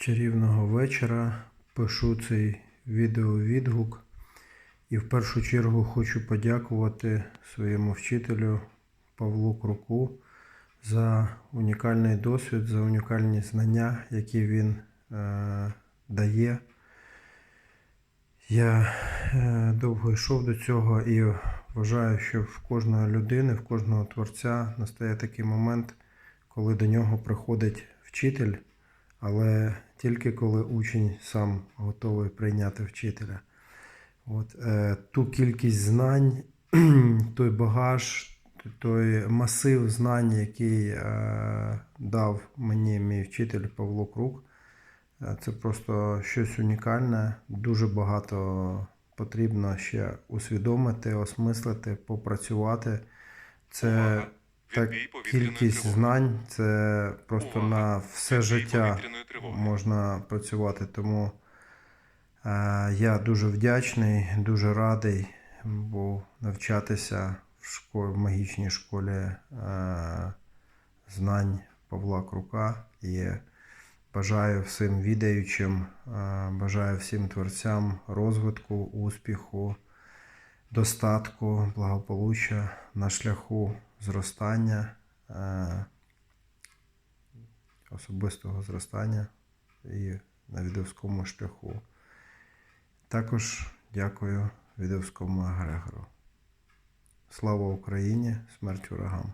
чарівного вечора. Пишу цей відеовідгук. І в першу чергу хочу подякувати своєму вчителю Павлу Круку за унікальний досвід, за унікальні знання, які він е, дає. Я е, довго йшов до цього і вважаю, що в кожної людини, в кожного творця настає такий момент, коли до нього приходить вчитель, але тільки коли учень сам готовий прийняти вчителя. От, е, ту кількість знань, той багаж, той масив знань, який е, дав мені мій вчитель Павло Крук, е, це просто щось унікальне. Дуже багато потрібно ще усвідомити, осмислити, попрацювати. Це! Так, кількість знань, це просто Увага! на все життя можна працювати. Тому е, я дуже вдячний, дуже радий був навчатися в школі, в магічній школі е, знань Павла Крука. І бажаю всім відаючим, е, бажаю всім творцям розвитку, успіху, достатку, благополуччя на шляху зростання. е, особистого зростання і на відовському шляху. Також дякую відовському агрегору. Слава Україні! Смерть ворогам!